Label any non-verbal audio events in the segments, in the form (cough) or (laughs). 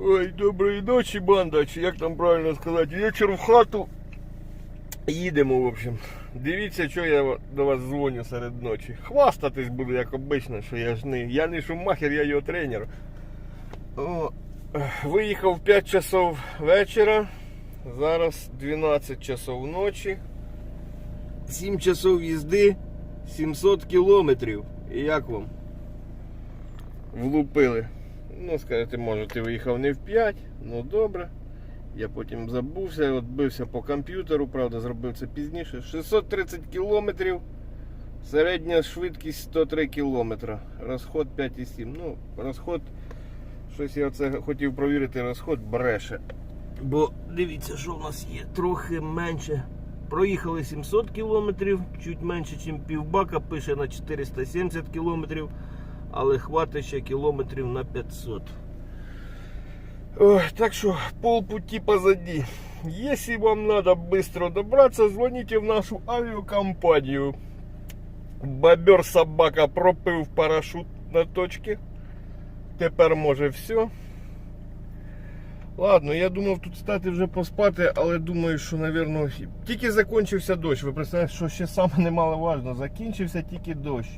Ой, доброї ночі, банда, чи як там правильно сказати, вечір в хату. Їдемо, в общем. Дивіться, що я до вас дзвоню серед ночі. Хвастатись буду, як обично, що я ж не. Я не шумахер, я його тренер. О, виїхав в 5 часов вечора. Зараз 12 часов ночі. 7 часов їзди, 700 кілометрів. І як вам? Влупили. Ну, скажете, може, ти виїхав не в 5, ну добре. Я потім забувся, от бився по комп'ютеру, правда, зробив це пізніше. 630 кілометрів, середня швидкість 103 кілометра, розход 5,7. Ну, розход, щось я це хотів провірити, розход бреше. Бо дивіться, що в нас є, трохи менше. Проїхали 700 кілометрів, чуть менше, ніж півбака, пише на 470 кілометрів, але хватить ще кілометрів на 500. Ой, так что полпути позади. Если вам надо быстро добраться, звоните в нашу авиакомпанию. Бобер собака пропив парашют на точці. Тепер може все. Ладно, я думав тут стати вже поспати, але думаю, що, напевно, тільки закінчився дощ. Ви представляєте, що ще саме немаловажно. Закінчився тільки дощ.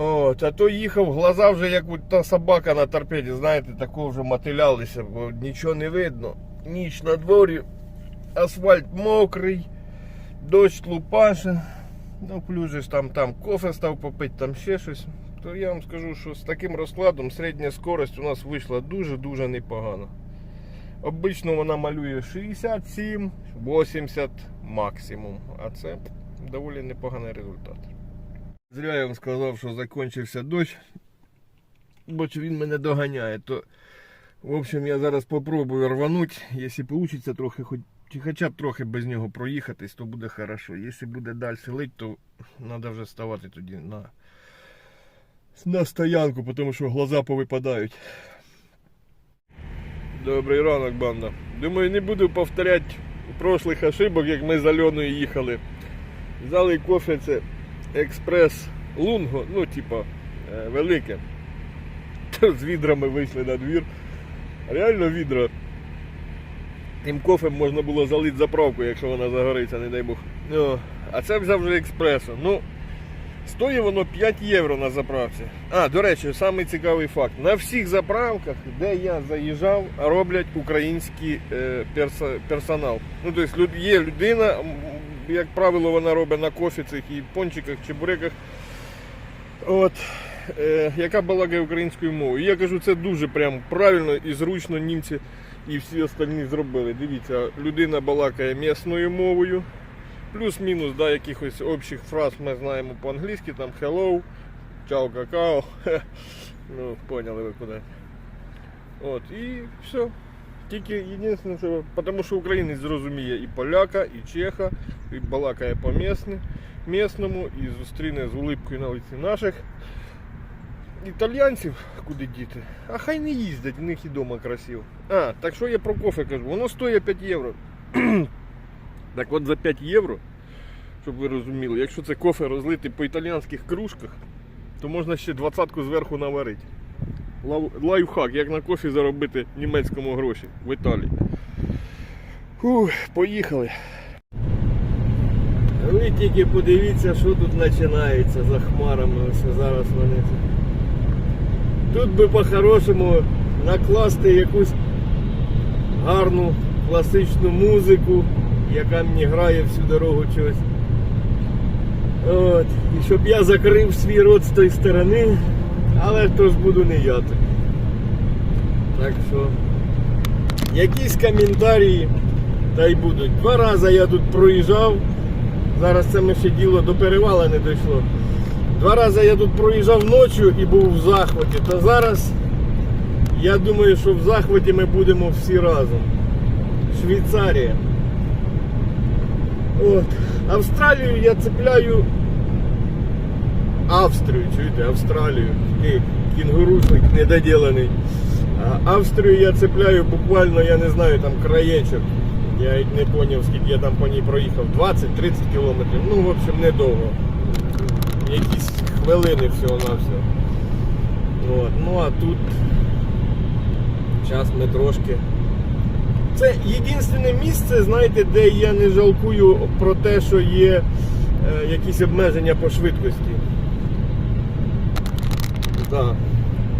От, а то їхав, глаза вже як та собака на торпеді, знаєте, такого вже мотилялися, бо нічого не видно. Ніч на дворі, асфальт мокрий, дощ лупаше. Ну, плюс же там, там кофе став попити, там ще щось. То я вам скажу, що з таким розкладом середня скорость у нас вийшла дуже-дуже непогано. Обично вона малює 67-80 максимум, а це доволі непоганий результат. Зря я вам сказав, що закінчився дощ, бо чи він мене доганяє, то в общем я зараз попробую рванути, якщо вийде трохи, хоч, хоча б трохи без нього проїхатись, то буде хорошо. Якщо буде далі лить, то треба вже ставати тоді на, на стоянку, тому що глаза повипадають. Добрий ранок, банда. Думаю, не буду повторяти прошлих ошибок, як ми з Альоною їхали. Взяли кофе, це експрес Лунго, ну, типа, е, велике. (laughs) З відрами вийшли на двір. Реально відра. Тим кофем можна було залити заправку, якщо вона загориться, не дай Бог. Ну, а це взяв вже експресо. Ну, стоїть воно 5 євро на заправці. А, до речі, самий цікавий факт. На всіх заправках, де я заїжджав, роблять український е, перса- персонал. Ну, тобто є людина, як правило, вона робить на кофі цих і пончиках, чебуреках. От, е, яка балакає українською мовою. Я кажу, це дуже прям правильно і зручно німці і всі остальні зробили. Дивіться, людина балакає місною мовою. Плюс-мінус, да, якихось общих фраз ми знаємо по-англійськи, там hello, чао, какао. (laughs) Ну, поняли ви куди. От, і все. Тільки єдине, що, тому що українець зрозуміє і поляка, і чеха, і балакає по місному, і зустріне з улипкою на лиці наших італьянців, куди діти. А хай не їздять, в них і вдома красиво. А, так що я про кофе кажу? Воно стоїть 5 євро. (clears throat) так от за 5 євро, щоб ви розуміли, якщо це кофе розлити по італіянських кружках, то можна ще двадцятку зверху наварити. Лайфхак, як на кофі заробити німецькому гроші в Італії. Фух, поїхали. Ви тільки подивіться, що тут починається за хмарами. Ось зараз вони. Тут би по-хорошому накласти якусь гарну класичну музику, яка мені грає всю дорогу чогось. От. І щоб я закрив свій рот з тої сторони, але то ж буду не я так. Так що якісь коментарі та й будуть. Два рази я тут проїжджав. Зараз це ми ще діло до перевала не дійшло. Два рази я тут проїжджав ночі і був в захваті, то зараз я думаю, що в захваті ми будемо всі разом. Швейцарія. От. Австралію я цепляю Австрію, чуєте, Австралію. Такий кінгурушник недоділений. Австрію я цепляю буквально, я не знаю, там краєчок. Я й не зрозумів, скільки я там по ній проїхав. 20-30 кілометрів. Ну, в общем, недовго. Якісь хвилини всього на все. От. Ну а тут Зараз ми трошки. Це єдине місце, знаєте, де я не жалкую про те, що є е, якісь обмеження по швидкості. Да.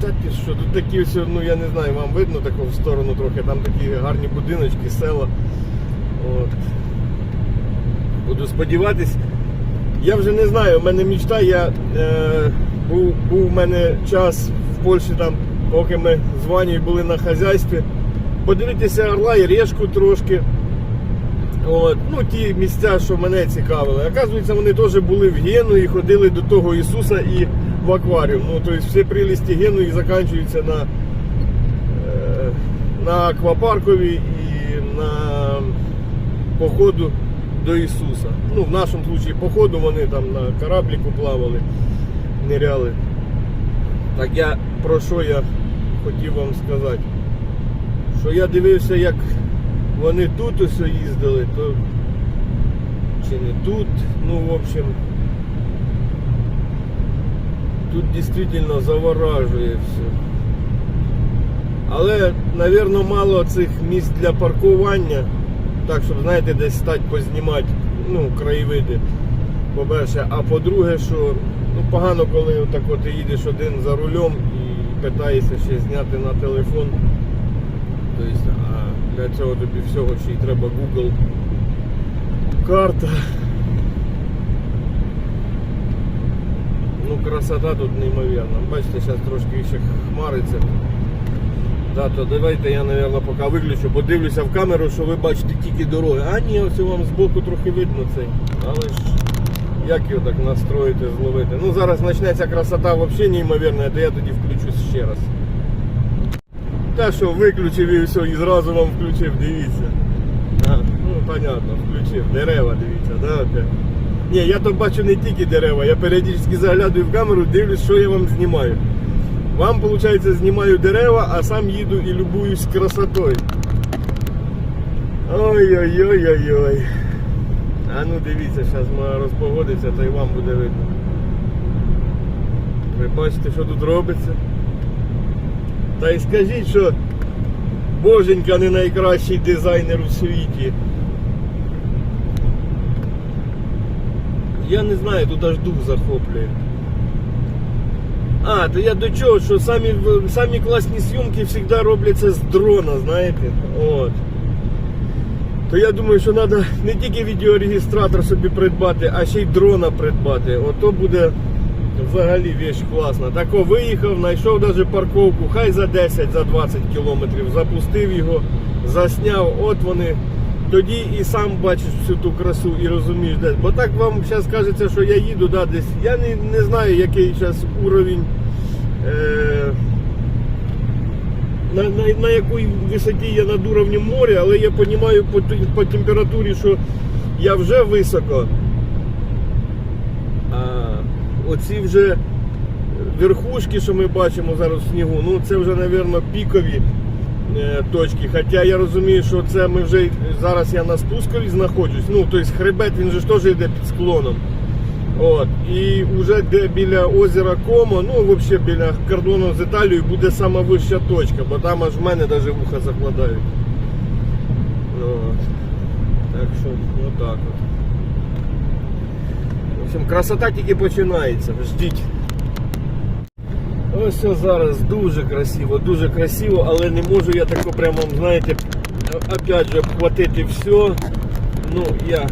Та ти що, тут такі ось, ну я не знаю, вам видно таку в сторону трохи, там такі гарні будиночки, села. От. Буду сподіватись. Я вже не знаю, у мене мечта, я е, був, був у мене час в Польщі там, поки ми з Ванею були на хазяйстві. Подивитися орла і решку трошки. От, ну, ті місця, що мене цікавили. Оказується, вони теж були в Гену і ходили до того Ісуса і в акваріум. Ну, тобто всі прелісті Гену і закінчуються на, е, на аквапаркові і на походу до Ісуса. Ну, в нашому випадку походу вони там на корабліку плавали, ниряли. Так я про що я хотів вам сказати? Що я дивився, як вони тут ось їздили, то чи не тут, ну в общем. Тут дійсно заворажує все. Але, напевно, мало цих місць для паркування. Так, щоб, знаєте, десь стати познімати ну, краєвиди. По-перше, а по-друге, що ну, погано, коли так от ти їдеш один за рулем і питаєшся ще зняти на телефон. Тобто, а для цього тобі всього ще й треба Google карта. Красота тут неймовірна. Бачите, зараз трошки ще хмариться. Да, то давайте я, мабуть, поки виключу, подивлюся в камеру, що ви бачите тільки дороги. А ні, ось вам збоку трохи видно цей. Але ж як його так настроїти, зловити? Ну зараз почнеться красота взагалі неймовірна, то я тоді включусь ще раз. Та що виключив і все, і зразу вам включив, дивіться. А, ну понятно, включив. Дерева, дивіться, да, опять. Ні, я то бачу не тільки дерева, я періодично заглядаю в камеру, дивлюсь, що я вам знімаю. Вам, виходить, знімаю дерева, а сам їду і любуюсь красотою. Ой-ой-ой-ой-ой. А ну дивіться, зараз має розпогодиться, то й вам буде видно. Ви бачите, що тут робиться? Та й скажіть, що Боженька не найкращий дизайнер у світі. Я не знаю, тут аж дух захоплює. А, то я до чого, що самі, самі класні зйомки завжди робляться з дрона, знаєте. От. То я думаю, що треба не тільки відеорегістратор собі придбати, а ще й дрона придбати. Ото буде взагалі вещь класна. Тако виїхав, знайшов навіть парковку, хай за 10, за 20 кілометрів, запустив його, засняв, от вони. Тоді і сам бачиш всю ту красу і розумієш десь. Бо так вам зараз кажеться, що я їду да, десь. Я не, не знаю, який зараз уровень. Е, на, на, на якій висоті я над уровнем моря, але я розумію по, по температурі, що я вже високо. А оці вже верхушки, що ми бачимо зараз в снігу, ну це вже, мабуть, пікові точки. Хоча я розумію, що це ми вже зараз я на спускові знаходжусь. Ну, тобто хребет він же теж йде під склоном. От. І вже де біля озера Комо, ну взагалі біля кордону з Італією буде сама вища точка, бо там аж в мене навіть вуха закладають. От. Так що, отак от. В общем, красота тільки починається, ждіть. Ось це зараз дуже красиво, дуже красиво, але не можу я тако прямо, знаєте, опять же обхватити все. Ну, я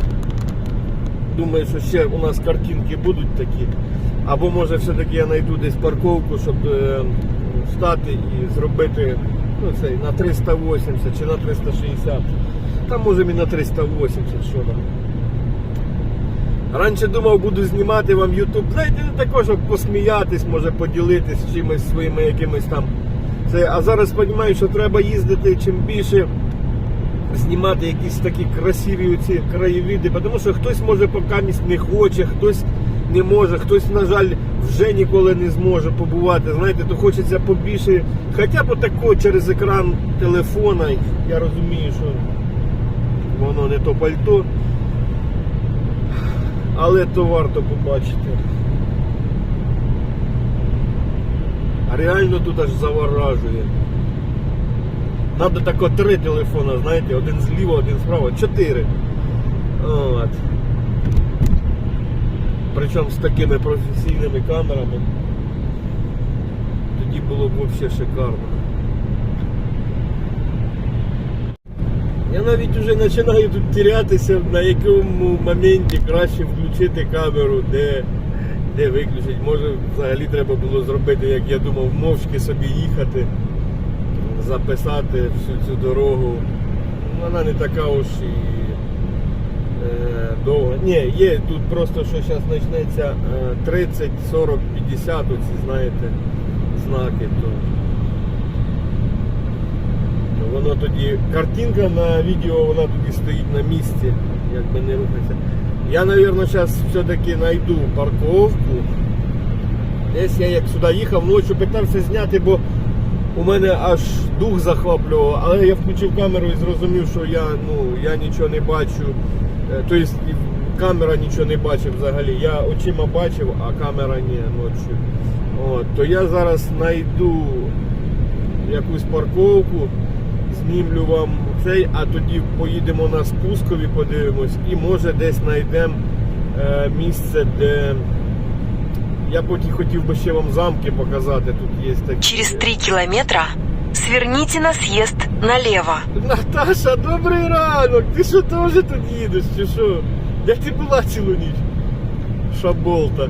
думаю, що ще у нас картинки будуть такі. Або може все-таки я знайду десь парковку, щоб е, встати і зробити ну, цей, на 380 чи на 360. Там може і на 380, що там. Раніше думав, буду знімати вам YouTube, знаєте, не також, щоб посміятись, може поділитись чимось своїми якимись там. Це, а зараз розумію, що треба їздити чим більше знімати якісь такі красиві ці краєвиди, тому що хтось може поки місць не хоче, хтось не може, хтось, на жаль, вже ніколи не зможе побувати. Знаєте, то хочеться побільше, хоча б тако через екран телефона. Я розумію, що воно не то пальто. Але то варто побачити. Реально тут аж заворажує. Надо тако три телефона, знаєте, один зліва, один справа, чотири. От. Причому з такими професійними камерами. Тоді було б взагалі шикарно. Я навіть вже починаю тут тірятися, на якому моменті краще включити камеру, де, де виключити. Може взагалі треба було зробити, як я думав, мовчки собі їхати, записати всю цю дорогу. Вона не така уж і е, довга. Ні, є тут просто, що зараз почнеться е, 30, 40, 50, оці, знаєте, знаки. То Воно тоді, картинка на відео, вона тоді стоїть на місці, якби не рухається. Я, мабуть, зараз все-таки знайду парковку. Десь я як сюди їхав, ночі питався зняти, бо у мене аж дух захоплював, але я включив камеру і зрозумів, що я, ну, я нічого не бачу. Тобто камера нічого не бачить взагалі. Я очима бачив, а камера ні ночі. От, то я зараз знайду якусь парковку, знімлю вам цей, а тоді поїдемо на спускові, подивимось, і може десь знайдемо е, місце, де. Я потім хотів би ще вам замки показати. Тут є такі. Через 3 километра сверните на съезд налево. Наташа, добрий ранок! Ти що теж тут їдеш, чи що? Де ти була цілу ніч? Шаболта.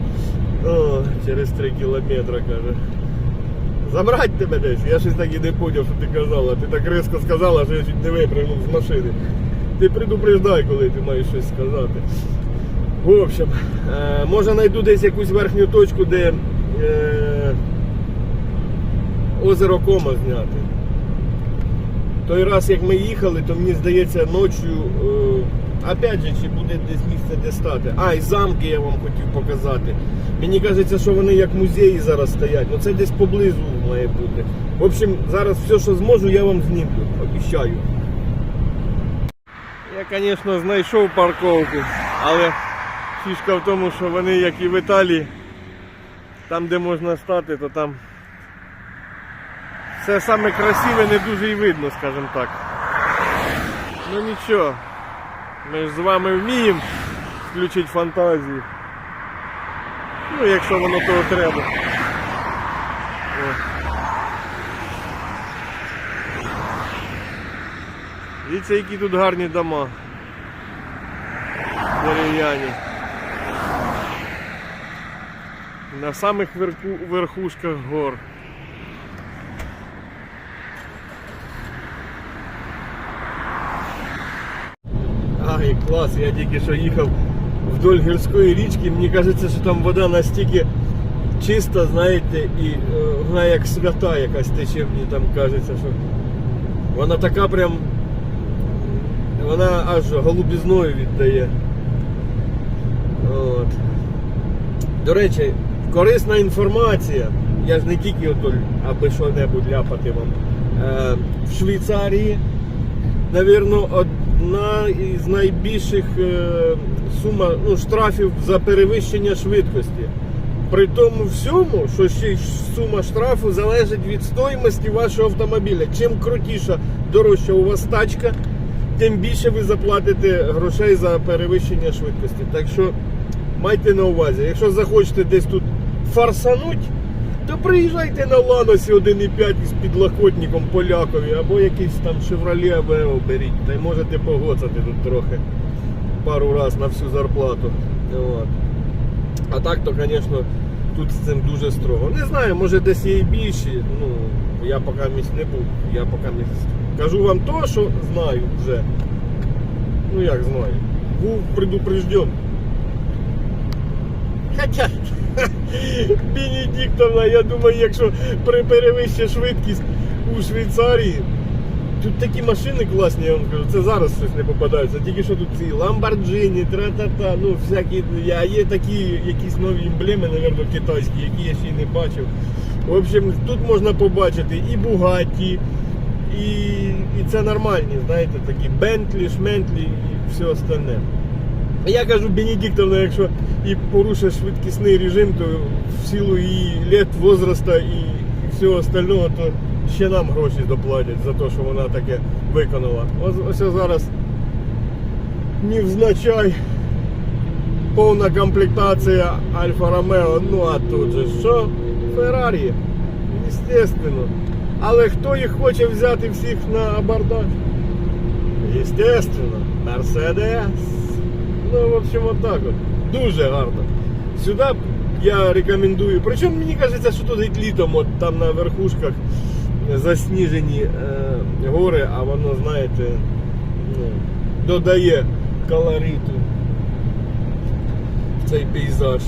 О, через 3 кілометри, каже. Забрать тебе десь. Я щось так і не поняв, що ти казала. Ти так різко сказала, що я чуть не випрыгнув з машини. Ти предупреждай, коли ти маєш щось сказати. В общем, е, може знайду десь якусь верхню точку, де е, озеро Кома зняти. Той раз, як ми їхали, то мені здається, ночі, е, опять же, чи буде десь місце, де стати. А, і замки я вам хотів показати. Мені кажеться, що вони як музеї зараз стоять. Ну це десь поблизу має бути. В общем, зараз все, що зможу, я вам знімлю. Обіщаю. Я, звісно, знайшов парковку, але фішка в тому, що вони, як і в Італії, там, де можна стати, то там все саме красиве не дуже і видно, скажімо так. Ну нічого. Ми ж з вами вміємо включити фантазію. Ну, якщо воно того треба. Дивіться, які тут гарні дома. Дерев'яні. На самих верху, верхушках гор. Ай, клас, я тільки що їхав вдоль гірської річки, мені кажеться, що там вода настільки чиста, знаєте, і е, вона як свята якась тече, мені там кажеться, що вона така прям. Вона аж голубізною віддає. От. До речі, корисна інформація. Я ж не тільки отоль, аби що-небудь ляпати вам. Е, в Швейцарії Навірно, одна із найбільших е, сума ну, штрафів за перевищення швидкості. При тому всьому, що ще сума штрафу залежить від стоїмості вашого автомобіля. Чим крутіша, дорожча у вас тачка, тим більше ви заплатите грошей за перевищення швидкості. Так що майте на увазі, якщо захочете десь тут фарсануть, то приїжджайте на Ланосі 1,5 із підлокотником полякові або якийсь там Chevrolet Aveo беріть. Та й можете погоцати тут трохи пару раз на всю зарплату. От. А так то, звісно, тут з цим дуже строго. Не знаю, може десь є і більші. Ну, я поки місць не був. Я поки місць. Кажу вам то, що знаю вже. Ну як знаю. Був предупрежден. (laughs) Хоча Бенедиктовна, я думаю, якщо при перевищі швидкість у Швейцарії, тут такі машини класні, я вам кажу, це зараз щось не попадається. Тільки що тут ці Lamborghini, тра-та-та, ну всякі, а є такі якісь нові емблеми, мабуть, китайські, які я ще й не бачив. В общем, тут можна побачити і Bugatti, і, і це нормальні, знаєте, такі Bentley, Шментлі і все остальне. Я кажу, Бенедиктовна, якщо і порушиш швидкісний режим, то в силу її лет, возраста і, всього остального, то ще нам гроші доплатять за те, що вона таке виконала. Ось, ось зараз невзначай повна комплектація Альфа Ромео, ну а тут же що? Феррарі, естественно. Але хто їх хоче взяти всіх на абордаж? Естественно, Мерседес. Ну, в общем, вот так от. Дуже гарно. Сюди я рекомендую. Причому мені кажеться, що тут і літом, от там на верхушках засніжені е, гори, а воно, знаєте, ну, додає колориту в цей пейзаж.